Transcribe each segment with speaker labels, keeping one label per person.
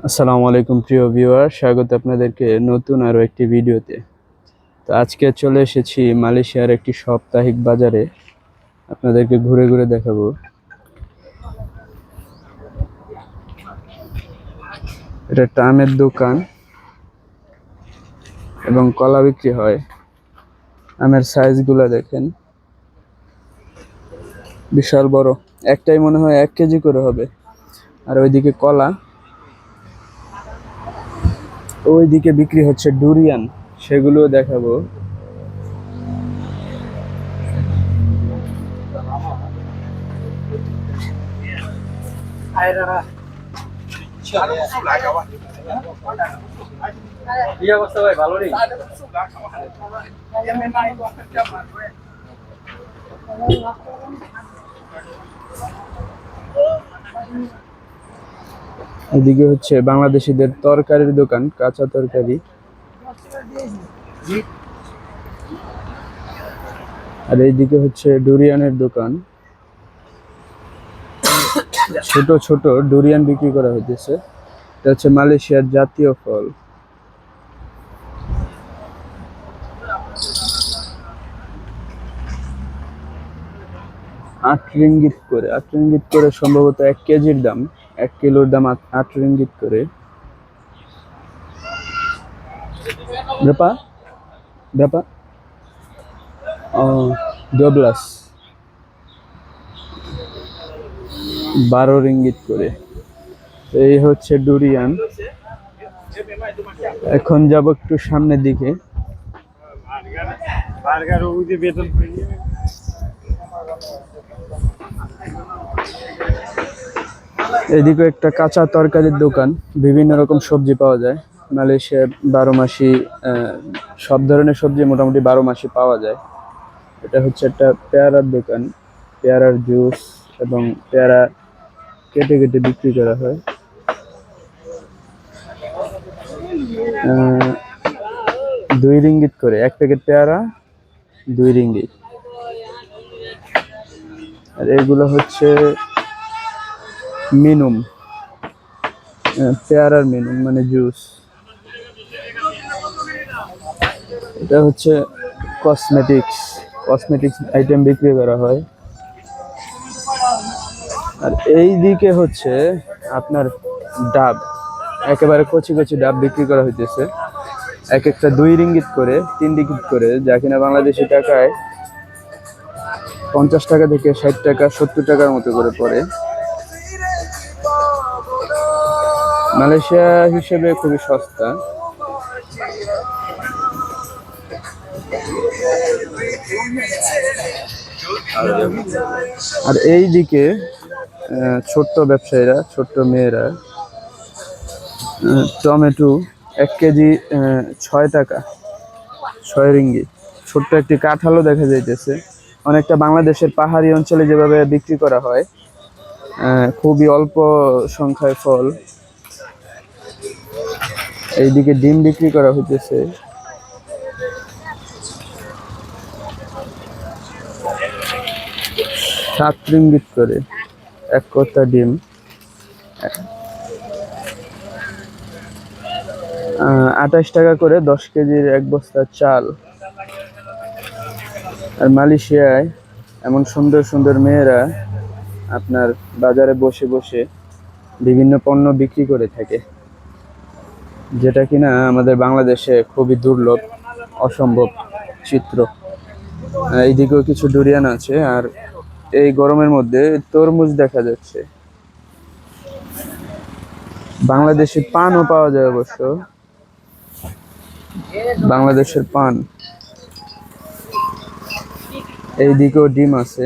Speaker 1: আসসালামু আলাইকুম, প্রিয় ভিউয়ার। স্বাগত আপনাদেরকে নতুন আরও একটি ভিডিওতে। তো আজকে চলে এসেছি মালয়েশিয়ার একটি সাপ্তাহিক বাজারে। আপনাদেরকে ঘুরে ঘুরে দেখাবো। এটা একটা আমের দোকান এবং কলা বিক্রি হয়। আমের সাইজগুলো দেখেন। বিশাল বড়। একটাই মনে হয় এক কেজি করে হবে। আর ওইদিকে কলা। ওইদিকে বিক্রি হচ্ছে ডুরিয়ান সেগুলোও দেখাবো।
Speaker 2: ভালো নেই?
Speaker 1: এদিকে হচ্ছে বাংলাদেশিদের তরকারির দোকান, কাঁচা তরকারি। আর এইদিকে হচ্ছে ডুরিয়ানের দোকান। ছোট ছোট ডুরিয়ান বিক্রি করা হইতেছে। এটা হচ্ছে মালয়েশিয়ার জাতীয় ফল। আট রিঙ্গিত করে, আট রিঙ্গিত করে সম্ভবত এক কেজির দাম। এক কিলোর দাম আট- রিঙ্গিত করে। berapa berapa 12 বারো রিঙ্গিত করে। এই হচ্ছে ডুরিয়ান। এখন যাব একটু সামনের দিকে। এদিকে একটা কাঁচা তরকারির দোকান, বিভিন্ন রকম সবজি পাওয়া যায়। মালয়েশিয়ার বারো মাসি সব ধরনের সবজি মোটামুটি বারো মাসি পাওয়া যায়। এটা হচ্ছে একটা পেয়ারার দোকান, পেয়ারার জুস এবং পেয়ারা কেটে কেটে বিক্রি করা হয়। দুই রিঙ্গিত করে, এক প্যাকেট পেয়ারা, দুই রিঙ্গিত। আর এগুলো হচ্ছে মিনুম। আহ, পেয়ারার মিনুম মানে জুস। এটা হচ্ছে কসমেটিক্স কসমেটিক্স আইটেম বিক্রি করা হয়। আর এই দিকে হচ্ছে আপনার ডাব। একেবারে কচি কচি ডাব বিক্রি করা হইতেছে। এক একটা দুই রিঙ্গিত করে তিন রিঙ্গিত করে যা কিনা বাংলাদেশি টাকায় পঞ্চাশ টাকা থেকে ষাট টাকা সত্তর টাকার মতো করে পড়ে। মালয়েশিয়া হিসেবে খুবই সস্তা। আর এই দিকে ছোট্ট ব্যবসায়ীরা, ছোট্ট মেয়েরা টমেটো এক কেজি ছয় টাকা, ছয় রিঙ্গি। ছোট্ট একটি কাঁঠালও দেখা যাইতেছে। অনেকটা বাংলাদেশের পাহাড়ি অঞ্চলে যেভাবে বিক্রি করা হয় খুবই অল্প সংখ্যায় ফল। এইদিকে ডিম বিক্রি করা হইতেছে। সাত করে, এক কটা ডিম। আঠাশ টাকা করে দশ কেজির এক বস্তা চাল। আর মালয়েশিয়ায় এমন সুন্দর সুন্দর মেয়েরা আপনার বাজারে বসে বসে বিভিন্ন পণ্য বিক্রি করে থাকে। যেটা কিনা আমাদের বাংলাদেশে খুবই দুর্লভ, অসম্ভব চিত্র। এইদিকেও কিছু ডুরিয়ান আছে আর এই গরমের মধ্যে তরমুজ দেখা যাচ্ছে। বাংলাদেশি পানও পাওয়া যায় অবশ্য। বাংলাদেশের পান। এইদিকেও ডিম আছে।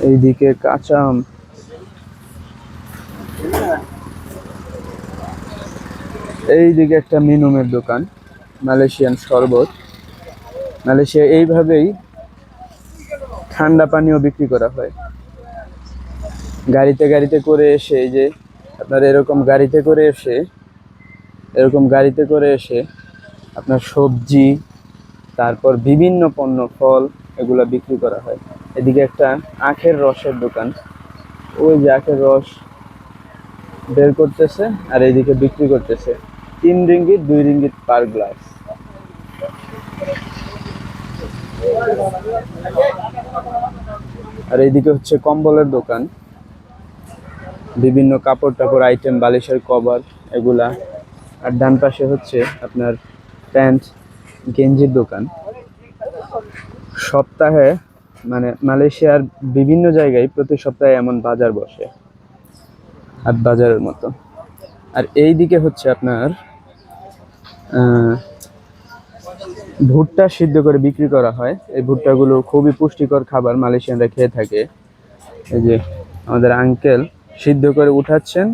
Speaker 1: এইদিকে কাঁচা আম এইদিকে একটা মিনুমের দোকান, মালয়েশিয়ান শরবত। মালয়েশিয়া এইভাবেই ঠান্ডা পানীয় বিক্রি করা হয়। গাড়িতে গাড়িতে করে এসে এই যে আপনার এরকম গাড়িতে করে এসে, এরকম গাড়িতে করে এসে আপনার সবজি, তারপর বিভিন্ন পণ্য, ফল এগুলা বিক্রি করা হয়। এদিকে একটা আখের রসের দোকান। ওই যে আখের রস বের করতেছে আর এইদিকে বিক্রি করতেছে। তিন রিঙ্গিত, দুই রিঙ্গিত পার গ্লাস আর এইদিকে হচ্ছে কম্বলের দোকান। বিভিন্ন কাপড় টাপড় আইটেম বালিশের কভার, এগুলা। আর ডান পাশে হচ্ছে আপনার প্যান্ট, গেঞ্জির দোকান। সপ্তাহে মানে মালয়েশিয়ার বিভিন্ন জায়গায় প্রতি সপ্তাহে এমন বাজার বসে। আর বাজারের মতো। আর এই দিকে হচ্ছে আপনার ভুট্টা সিদ্ধ করে বিক্রি করা হয়। এই ভুট্টাগুলো খুবই পুষ্টিকর খাবার মালয়েশিয়ানরা খেয়ে থাকে। এই যে আমাদের আঙ্কেল সিদ্ধ করে উঠাচ্ছেন।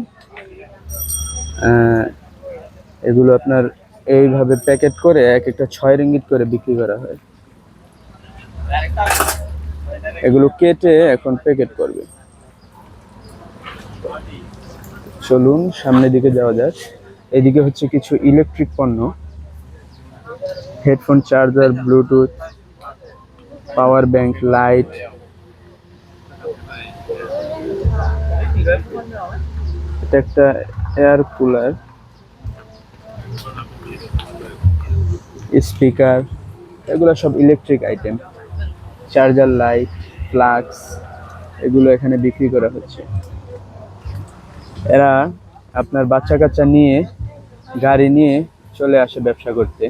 Speaker 1: এগুলো আপনার এইভাবে প্যাকেট করে এক একটা ছয় রিঙ্গিত করে বিক্রি করা হয়। এগুলো কেটে এখন প্যাকেট করবে। চলুন, সামনের দিকে যাওয়া যাক। এদিকে হচ্ছে কিছু ইলেকট্রিক পণ্য। Headphone charger bluetooth power bank light এটা একটা এয়ার কুলার স্পিকার এগুলো সব electric item charger light flask এগুলো এখানে বিক্রি করা হচ্ছে। এরা আপনার বাচ্চা কাচ্চা নিয়ে, গাড়ি নিয়ে চলে আসে ব্যবসা করতে।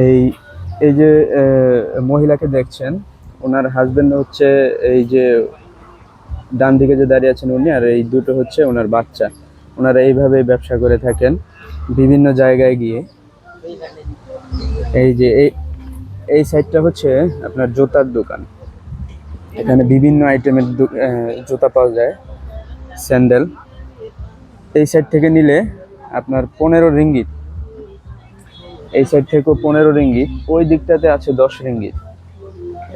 Speaker 1: এই এই যে মহিলাকে দেখছেন, ওনার হাজবেন্ড হচ্ছে এই যে ডান দিকে যে দাঁড়িয়ে আছেন উনি, আর এই দুটো হচ্ছে ওনার বাচ্চা। ওনারা এইভাবে ব্যবসা করে থাকেন বিভিন্ন জায়গায় গিয়ে। এই যে, এই এই সাইডটা হচ্ছে আপনার জুতার দোকান। এখানে বিভিন্ন আইটেমের জুতা পাওয়া যায়, স্যান্ডেল। এই সাইড থেকে নিলে আপনার পনেরো রিঙ্গিত। এই সাইড থেকেও পনেরো রিঙ্গিত, ওই দিকটাতে আছে দশ রিঙ্গিত।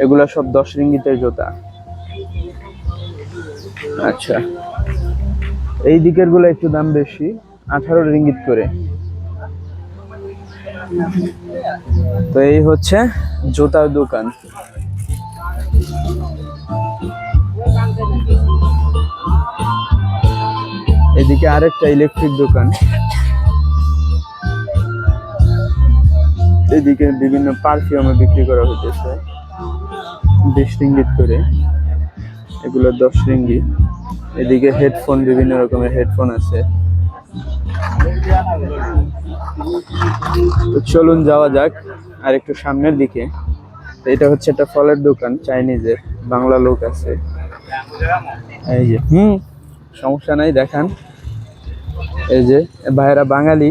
Speaker 1: এগুলা সব দশ রিঙ্গিতের জুতা। আচ্ছা এই দিকেরগুলো একটু দাম বেশি, আঠারো রিঙ্গিত করে। তো এই হচ্ছে জুতার দোকান। এদিকে আরেকটা ইলেকট্রিক দোকান। এদিকে বিভিন্ন পারফিউমে বিক্রি করা হইতেছে। বিশ রিঙ্গিত করে। এগুলো দশ রিঙ্গিত। এদিকে হেডফোন বিভিন্ন রকমের হেডফোন আছে। তো চলুন যাওয়া যাক আর একটু সামনের দিকে। এটা হচ্ছে একটা ফলের দোকান চাইনিজের বাংলা লোক আছে। এই যে, হুম, সমস্যা নাই, দেখান। এই যে ভাইয়েরা বাঙালি,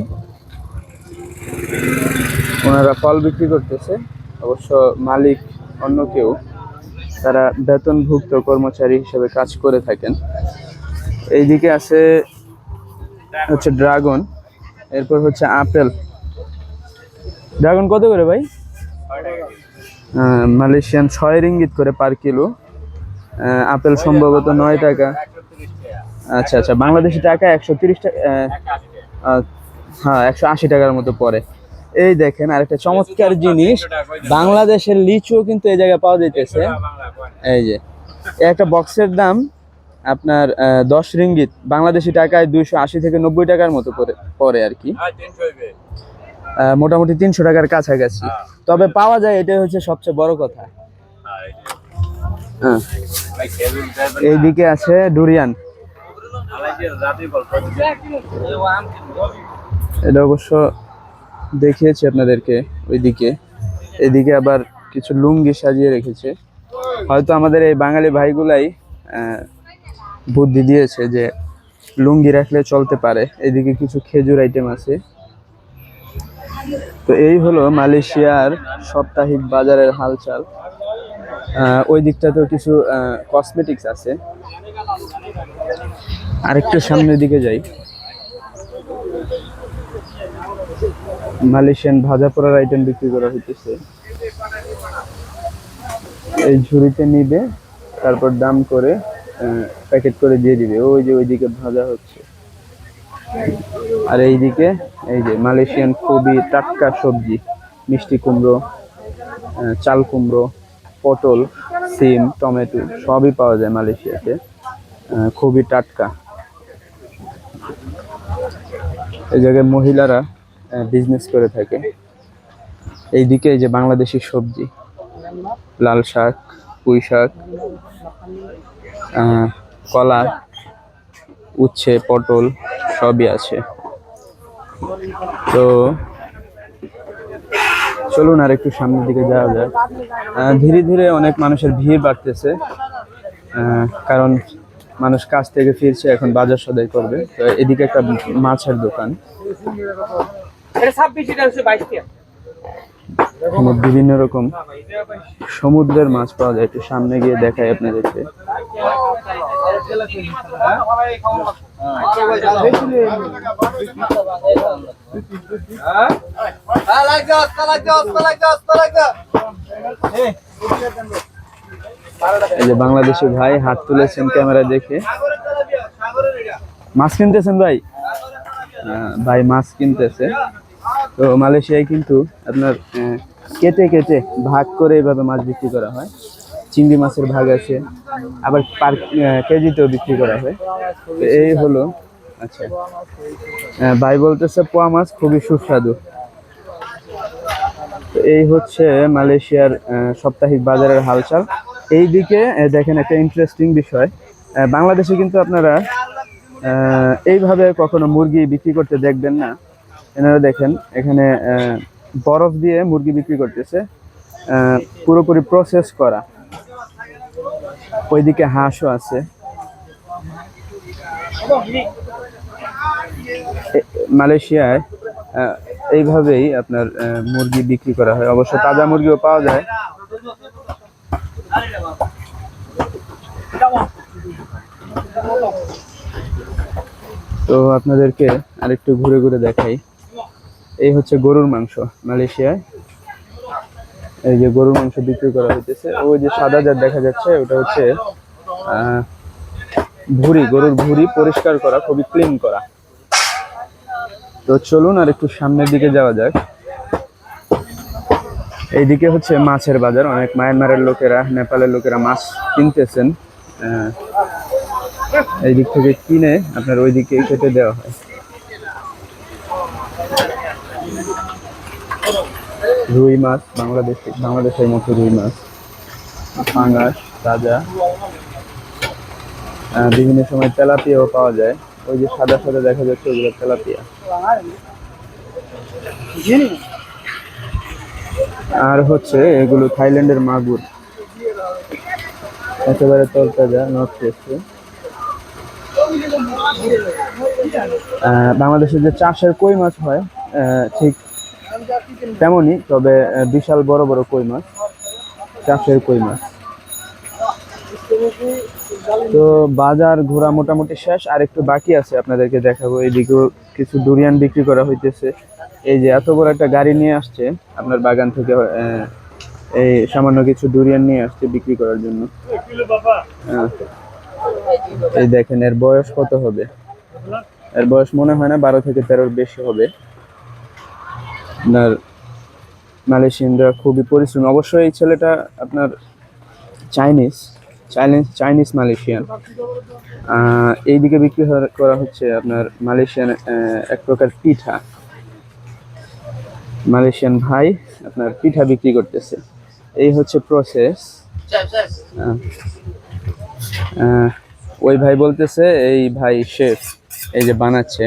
Speaker 1: ওনারা ফল বিক্রি করতেছে। অবশ্য মালিক অন্য কেউ, তারা বেতনভুক্ত কর্মচারী হিসেবে কাজ করে থাকেন। এইদিকে আছে হচ্ছে ড্রাগন, এরপর হচ্ছে আপেল। ড্রাগন কত করে ভাই? মালয়েশিয়ান ছয় রিঙ্গিত করে পার কিলো। আপেল সম্ভবত নয় টাকা। আচ্ছা আচ্ছা বাংলাদেশি টাকা একশো তিরিশ টাকা হ্যাঁ একশো আশি টাকার মতো পড়ে। এই দেখেন আরেকটা চমৎকার জিনিস বাংলাদেশের লিচুও কিন্তু এই জায়গায় পাওয়া যাইতেছে। এই যে একটা বক্সের দাম আপনার দশ রিঙ্গিত বাংলাদেশি টাকায় দুইশো আশি থেকে নব্বই টাকার মতো পড়ে পড়ে আর কি। মোটামুটি তিনশো টাকার কাছাকাছি। তবে পাওয়া যায় এটাই হচ্ছে সবচেয়ে বড় কথা। হ্যাঁ এইদিকে আছে ডুরিয়ান। এটা অবশ্য দেখিয়েছি আপনাদেরকে ওইদিকে। এদিকে আবার কিছু লুঙ্গি সাজিয়ে রেখেছে। হয়তো আমাদের এই বাঙালি ভাইগুলাই বুদ্ধি দিয়েছে যে লুঙ্গি রাখলে চলতে পারে। এদিকে কিছু খেজুর আইটেম আছে। তো এই হলো মালয়েশিয়ার সাপ্তাহিক বাজারের হালচাল। ওই দিকটাতেও কিছু কসমেটিক্স আছে। আরেকটু সামনের দিকে যাই। মালয়েশিয়ান ভাজা পোড়ার আইটেম বিক্রি করা হইতেছে। এই ঝুড়িতে নিবে, তারপর দাম করে প্যাকেট করে দিয়ে দিবে। ওই যে ওইদিকে ভাজা হচ্ছে। আর এইদিকে, এই যে মালয়েশিয়ান খুবই টাটকা সবজি, মিষ্টি কুমড়ো চাল কুমড়ো, পটল, সিম, টমেটো সবই পাওয়া যায় মালয়েশিয়াতে। খুবই টাটকা। এই জায়গায় মহিলারা বিজনেস করে থাকে। এইদিকে এই যে বাংলাদেশি সবজি, লাল শাক, পুঁই শাক কলা, উচ্ছে, পটল, সবই আছে। তো চলুন আর একটু সামনের দিকে যাওয়া যায় ধীরে ধীরে অনেক মানুষের ভিড় বাড়তেছে। কারণ মানুষ কাজ থেকে ফিরছে এখন বাজার সদাই করবে। তো এদিকে একটা মাছের দোকান। এখানে বিভিন্ন রকম সমুদ্রের মাছ পাওয়া যায়। একটু সামনে গিয়ে দেখায় আপনাদেরকে। এই যে বাংলাদেশি ভাই হাত তুলেছেন ক্যামেরা দেখে। মাছ কিনতেছেন ভাই? ভাই মাছ কিনতেছে। তো মালয়েশিয়ায় কিন্তু আপনার কেটে কেটে ভাগ করে এভাবে মাছ বিক্রি করা হয়। চিংড়ি মাছের ভাগ আছে, আবার পার কেজিতেও বিক্রি করা হয়। তো এই হলো আচ্ছা। ভাই বলতেছে পোয়া মাছ খুবই সুস্বাদু। তো এই হচ্ছে মালয়েশিয়ার সাপ্তাহিক বাজারের হালচাল। এইদিকে আহ, দেখেন একটা ইন্টারেস্টিং বিষয়। বাংলাদেশে কিন্তু আপনারা এইভাবে কখনো মুরগি বিক্রি করতে দেখবেন না। এনারা দেখেন এখানে বরফ দিয়ে মুরগি বিক্রি করতেছে। পুরোপুরি প্রসেস করা। ওইদিকে হাঁসও আছে। মালয়েশিয়ায় এইভাবেই আপনার মুরগি বিক্রি করা হয়। অবশ্য তাজা মুরগিও পাওয়া যায়। তো আপনাদেরকে আরেকটু ঘুরে ঘুরে দেখাই। এই হচ্ছে গরুর মাংস মালয়েশিয়ায়। এই যে গরুর মাংস বিক্রি করা হইতেছে। ওই যে সাদা যা দেখা যাচ্ছে, ওটা হচ্ছে ভুঁড়ি, গরুর ভুঁড়ি পরিষ্কার করা, খুবই ক্লিন করা। তো চলুন আর একটু সামনের দিকে যাওয়া যাক। এইদিকে হচ্ছে মাছের বাজার। অনেক মায়ানমারের লোকেরা, নেপালের লোকেরা মাছ কিনতেছেন। এই দিক থেকে কিনে আপনার ওই দিকে কেটে দেওয়া হয়। রুই মাছ, বাংলাদেশ বাংলাদেশের মতো রুই মাছ। পাঙ্গাস তাজা বিভিন্ন সময় তেলাপিয়াও পাওয়া যায়। ওই যে সাদা সাদা দেখা যাচ্ছে, ওগুলো তেলাপিয়া। আর হচ্ছে এগুলো থাইল্যান্ডের মাগুর। একেবারে তরতাজা নর্থ আহ, বাংলাদেশে যে চাষের কই মাছ হয় ঠিক তেমনই তবে বিশাল বড় বড় কই মাছ চাষের কই মাছ। তো বাজার ঘোরা মোটামুটি শেষ আর একটু বাকি আছে আপনাদেরকে দেখাবো। এইদিকেও কিছু ডুরিয়ান বিক্রি করা হইতেছে। এই যে এত বড় একটা গাড়ি নিয়ে আসছে, আপনার বাগান থেকে এই সামান্য কিছু ডুরিয়ান নিয়ে আসছে বিক্রি করার জন্য। এই দেখেন, এর বয়স কত হবে? এর বয়স মনে হয় না, বারো থেকে তেরোর বেশি হবে। আপনার মালয়েশিয়ানরা খুবই পরিশ্রম। অবশ্যই এই ছেলেটা আপনার চাইনিজ চাইনিজ চাইনিজ মালয়েশিয়ান। এইদিকে বিক্রি করা হচ্ছে আপনার মালয়েশিয়ান এক প্রকার পিঠা। মালয়েশিয়ান ভাই আপনার পিঠা বিক্রি করতেছে। এই হচ্ছে প্রসেস ওই ভাই বলতেছে, এই ভাই শেফ এই যে বানাচ্ছে।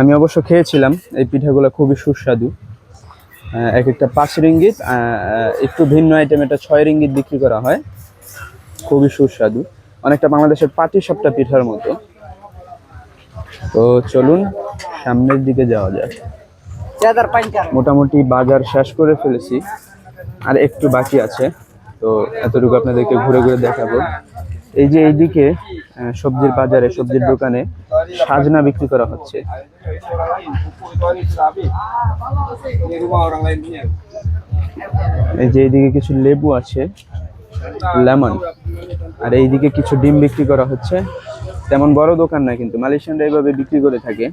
Speaker 1: আমি অবশ্য খেয়েছিলাম, এই পিঠাগুলো খুবই সুস্বাদু। এক একটা পাঁচ রিঙ্গিত একটু ভিন্ন আইটেম এটা ছয় রিঙ্গিত বিক্রি করা হয়। খুবই সুস্বাদু। অনেকটা বাংলাদেশের পাটি সবটা পিঠার মতো। তো চলুন সামনের দিকে যাওয়া যাক। মোটামুটি বাজার শেষ করে ফেলেছি আর একটু বাকি আছে তো এতটুকু আপনাদেরকে ঘুরে ঘুরে দেখাবো। এই যে এইদিকে সবজির বাজারে সবজির দোকানে সাজনা বিক্রি করা হচ্ছে। এই যে এইদিকে কিছু লেবু আছে লেমন আর এইদিকে কিছু ডিম বিক্রি করা হচ্ছে। তেমন বড় দোকান না কিন্তু মালয়েশিয়ানরা এইভাবে বিক্রি করে থাকে।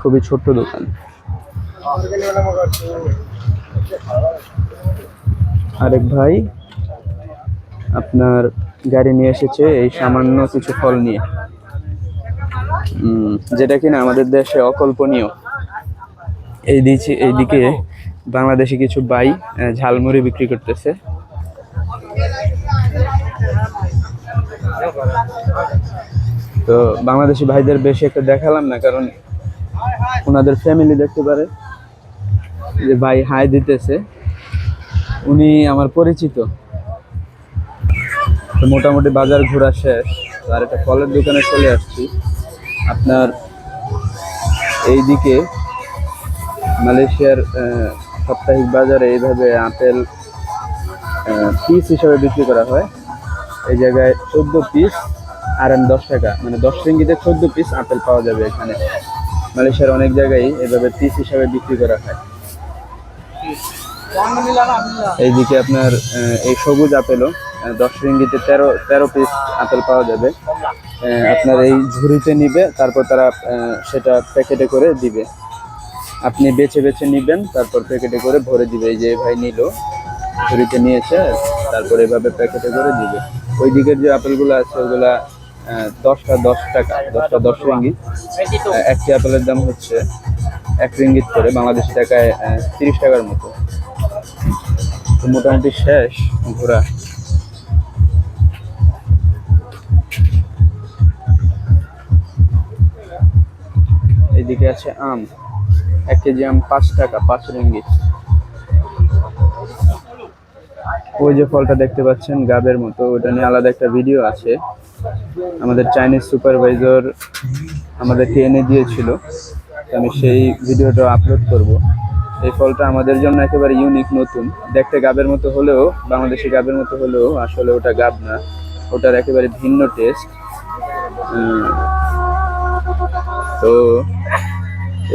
Speaker 1: খুবই ছোট্ট দোকান। আরেক ভাই আপনার গাড়ি নিয়ে এসেছে এই সামান্য কিছু ফল নিয়ে। যেটা কিনা আমাদের দেশে অকল্পনীয়। এই দিকে এইদিকে বাংলাদেশি কিছু বাই ঝালমুড়ি বিক্রি করতেছে। তো বাংলাদেশি ভাইদের বেশি একটা দেখালাম না, কারণ ওনাদের ফ্যামিলি দেখতে পারে। যে ভাই হাই দিতেছে। উনি আমার পরিচিত। মোটামুটি বাজার ঘোরা শেষ। আর একটা ফলের দোকানে চলে আসছি। আপনার এইদিকে মালয়েশিয়ার সাপ্তাহিক বাজারে এইভাবে আপেল পিস হিসাবে বিক্রি করা হয়। এই জায়গায় চোদ্দ পিস আর দশ টাকা। মানে দশ রিঙ্গিতে চোদ্দ পিস আপেল পাওয়া যাবে এখানে। মালয়েশিয়ার অনেক জায়গায় এভাবে পিস হিসাবে বিক্রি করা হয়। এইদিকে আপনার এই সবুজ আপেলও দশ রিঙ্গিতে তেরো তেরো পিস আপেল পাওয়া যাবে। আপনার এই ঝুড়িতে নিবে, তারপর তারা সেটা প্যাকেটে করে দিবে। আপনি বেছে বেছে নিবেন, তারপর প্যাকেটে করে ভরে দিবে। এই যে ভাই নিল, ঝুড়িতে নিয়েছে, তারপর এভাবে প্যাকেটে করে দিবে। ওই দিকের যে আপেলগুলো আছে, ওগুলা দশটা দশ টাকা, দশটা দশ রিঙ্গিত। একটি আপেলের দাম হচ্ছে এক রিঙ্গিত করে বাংলাদেশি টাকায় তিরিশ টাকার মতো। মোটামুটি শেষ ঘোরা। এইদিকে আছে আম। এক কেজি আম পাঁচ টাকা, পাঁচ রিঙ্গিত। ওই যে ফলটা দেখতে পাচ্ছেন, গাবের মতো। ওটা নিয়ে আলাদা একটা ভিডিও আছে। আমাদের চাইনিজ সুপারভাইজার আমাদেরকে এনে দিয়েছিল। আমি সেই ভিডিওটা আপলোড করব। এই ফলটা আমাদের জন্য একেবারে ইউনিক নতুন। দেখতে গাবের মতো হলেও, বাংলাদেশি গাবের মতো হলেও আসলে ওটা গাব না। ওটার একেবারে ভিন্ন টেস্ট তো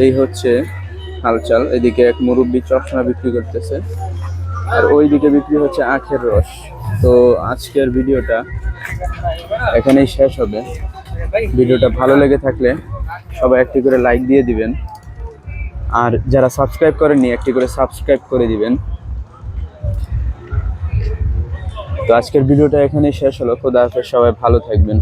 Speaker 1: এই হচ্ছে হালচাল। এদিকে এক মুরব্বী চশমা বিক্রি করতেছে। আর ওইদিকে বিক্রি হচ্ছে আখের রস। তো আজকের ভিডিওটা এখানেই শেষ হবে। ভিডিওটা ভালো লেগে থাকলে সবাই একটি করে লাইক দিয়ে দিবেন। আর যারা সাবস্ক্রাইব করেননি, একটি করে সাবস্ক্রাইব করে দিবেন। তো আজকের ভিডিওটা এখানেই শেষ হলো। খোদা হাফেজ, সবাই ভালো থাকবেন।